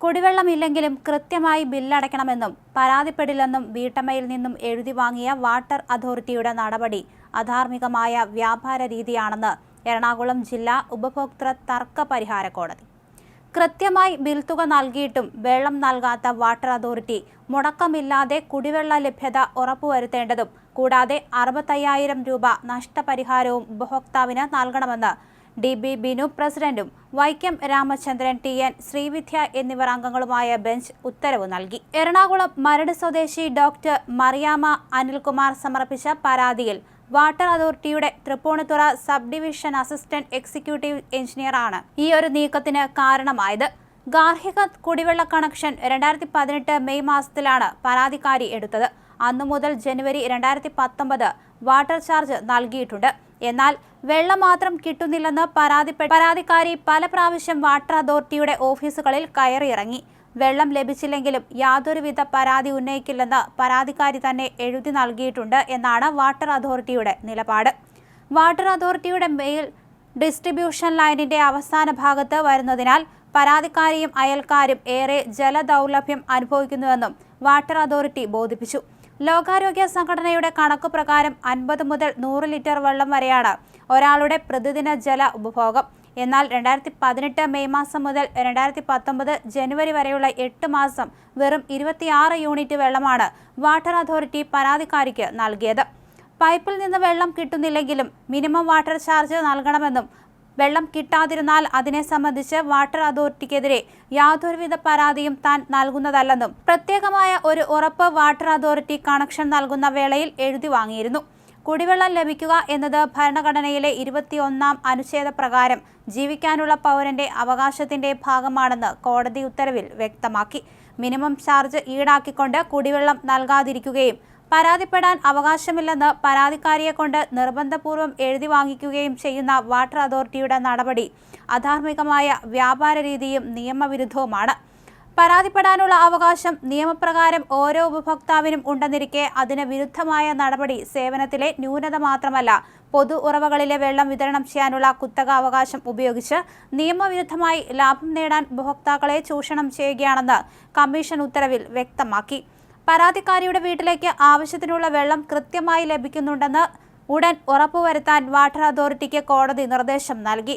കുടിവെള്ളമില്ലെങ്കിലും കൃത്യമായി ബില്ലടയ്ക്കണമെന്നും പരാതിപ്പെടില്ലെന്നും വീട്ടമ്മയിൽ നിന്നും എഴുതി വാങ്ങിയ വാട്ടർ അതോറിറ്റിയുടെ നടപടി അധാർമികമായ വ്യാപാര രീതിയാണെന്ന് എറണാകുളം ജില്ലാ ഉപഭോക്തൃ തർക്ക പരിഹാര കോടതി. കൃത്യമായി ബിൽ തുക നൽകിയിട്ടും വെള്ളം നൽകാത്ത വാട്ടർ അതോറിറ്റി മുടക്കമില്ലാതെ കുടിവെള്ള ലഭ്യത ഉറപ്പുവരുത്തേണ്ടതും കൂടാതെ അറുപത്തയ്യായിരം രൂപ നഷ്ടപരിഹാരവും ഉപഭോക്താവിന് നൽകണമെന്ന് ഡി ബി ബിനു പ്രസിഡന്റും വൈക്കം രാമചന്ദ്രൻ ടി എൻ ശ്രീവിദ്യ എന്നിവർ അംഗങ്ങളുമായ ബെഞ്ച് ഉത്തരവ് നൽകി. എറണാകുളം മരട് സ്വദേശി ഡോക്ടർ മറിയാമ അനിൽകുമാർ സമർപ്പിച്ച പരാതിയിൽ വാട്ടർ അതോറിറ്റിയുടെ Thrippunithura sub division assistant executive എഞ്ചിനീയറാണ് ഈ ഒരു നീക്കത്തിന് കാരണമായത്. ഗാർഹിക കുടിവെള്ള കണക്ഷൻ രണ്ടായിരത്തി പതിനെട്ട് മെയ് മാസത്തിലാണ് പരാതിക്കാരി എടുത്തത്. അന്നു മുതൽ ജനുവരി രണ്ടായിരത്തി പത്തൊമ്പത് വാട്ടർ ചാർജ് നൽകിയിട്ടുണ്ട്. എന്നാൽ വെള്ളം മാത്രം കിട്ടുന്നില്ലെന്ന് പരാതിപ്പെട്ട പരാതിക്കാരി പല പ്രാവശ്യം വാട്ടർ അതോറിറ്റിയുടെ ഓഫീസുകളിൽ കയറിയിറങ്ങി. വെള്ളം ലഭിച്ചില്ലെങ്കിലും യാതൊരുവിധ പരാതി ഉന്നയിക്കില്ലെന്ന് പരാതിക്കാരി തന്നെ എഴുതി നൽകിയിട്ടുണ്ട് എന്നാണ് വാട്ടർ അതോറിറ്റിയുടെ നിലപാട്. വാട്ടർ അതോറിറ്റിയുടെ മെയിൽ ഡിസ്ട്രിബ്യൂഷൻ ലൈനിന്റെ അവസാന ഭാഗത്ത് വരുന്നതിനാൽ പരാതിക്കാരിയും അയൽക്കാരും ഏറെ ജലദൗർലഭ്യം അനുഭവിക്കുന്നുവെന്നും വാട്ടർ അതോറിറ്റി ബോധിപ്പിച്ചു. ലോകാരോഗ്യ സംഘടനയുടെ കണക്കു പ്രകാരം അൻപത് മുതൽ നൂറ് ലിറ്റർ വെള്ളം വരെയാണ് ഒരാളുടെ പ്രതിദിന ജല ഉപഭോഗം. എന്നാൽ രണ്ടായിരത്തി പതിനെട്ട് മെയ് മാസം മുതൽ രണ്ടായിരത്തി പത്തൊമ്പത് ജനുവരി വരെയുള്ള എട്ട് മാസം വെറും ഇരുപത്തിയാറ് യൂണിറ്റ് വെള്ളമാണ് വാട്ടർ അതോറിറ്റി പരാതിക്കാരിക്ക് നൽകിയത്. പൈപ്പിൽ നിന്ന് വെള്ളം കിട്ടുന്നില്ലെങ്കിലും മിനിമം വാട്ടർ ചാർജ് നൽകണമെന്നും വെള്ളം കിട്ടാതിരുന്നാൽ അതിനെ സംബന്ധിച്ച് വാട്ടർ അതോറിറ്റിക്കെതിരെ യാതൊരുവിധ പരാതിയും താൻ നൽകുന്നതല്ലെന്നും പ്രത്യേകമായ ഒരു ഉറപ്പ് വാട്ടർ അതോറിറ്റി കണക്ഷൻ നൽകുന്ന വേളയിൽ എഴുതി വാങ്ങിയിരുന്നു. കുടിവെള്ളം ലഭിക്കുക എന്നത് ഭരണഘടനയിലെ ഇരുപത്തിയൊന്നാം അനുച്ഛേദ പ്രകാരം ജീവിക്കാനുള്ള പൗരന്റെ അവകാശത്തിന്റെ ഭാഗമാണെന്ന് കോടതി ഉത്തരവിൽ വ്യക്തമാക്കി. മിനിമം ചാർജ് ഈടാക്കിക്കൊണ്ട് കുടിവെള്ളം നൽകാതിരിക്കുകയും പരാതിപ്പെടാൻ അവകാശമില്ലെന്ന് പരാതിക്കാരിയെ കൊണ്ട് നിർബന്ധപൂർവം എഴുതി വാങ്ങിക്കുകയും ചെയ്യുന്ന വാട്ടർ അതോറിറ്റിയുടെ നടപടി അധാർമികമായ വ്യാപാര രീതിയും നിയമവിരുദ്ധവുമാണ്. പരാതിപ്പെടാനുള്ള അവകാശം നിയമപ്രകാരം ഓരോ ഉപഭോക്താവിനും ഉണ്ടെന്നിരിക്കെ അതിന് വിരുദ്ധമായ നടപടി സേവനത്തിലെ ന്യൂനത മാത്രമല്ല പൊതു ഉറവകളിലെ വെള്ളം വിതരണം ചെയ്യാനുള്ള കുത്തക അവകാശം ഉപയോഗിച്ച് നിയമവിരുദ്ധമായി ലാഭം നേടാൻ ഉപഭോക്താക്കളെ ചൂഷണം ചെയ്യുകയാണെന്ന് കമ്മീഷൻ ഉത്തരവിൽ വ്യക്തമാക്കി. പരാതിക്കാരിയുടെ വീട്ടിലേക്ക് ആവശ്യത്തിനുള്ള വെള്ളം കൃത്യമായി ലഭിക്കുന്നുണ്ടെന്ന് ഉടൻ ഉറപ്പുവരുത്താൻ വാട്ടർ അതോറിറ്റിക്ക് കോടതി നിർദ്ദേശം നൽകി.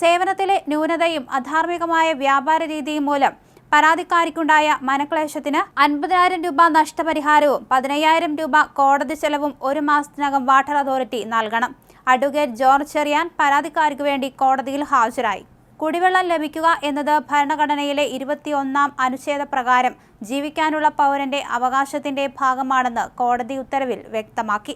സേവനത്തിലെ ന്യൂനതയും അധാർമികമായ വ്യാപാര രീതിയും മൂലം പരാതിക്കാരിക്കുണ്ടായ മനക്ലേശത്തിന് അൻപതിനായിരം രൂപ നഷ്ടപരിഹാരവും പതിനയ്യായിരം രൂപ കോടതി ചെലവും ഒരു മാസത്തിനകം വാട്ടർ അതോറിറ്റി നൽകണം. അഡ്വക്കേറ്റ് ജോർജ് ചെറിയാൻ പരാതിക്കാരിക്ക് വേണ്ടി കോടതിയിൽ ഹാജരായി. കുടിവെള്ളം ലഭിക്കുക എന്നത് ഭരണഘടനയിലെ ഇരുപത്തിയൊന്നാം അനുച്ഛേദ പ്രകാരം ജീവിക്കാനുള്ള പൗരന്റെ അവകാശത്തിന്റെ ഭാഗമാണെന്ന് കോടതി ഉത്തരവിൽ വ്യക്തമാക്കി.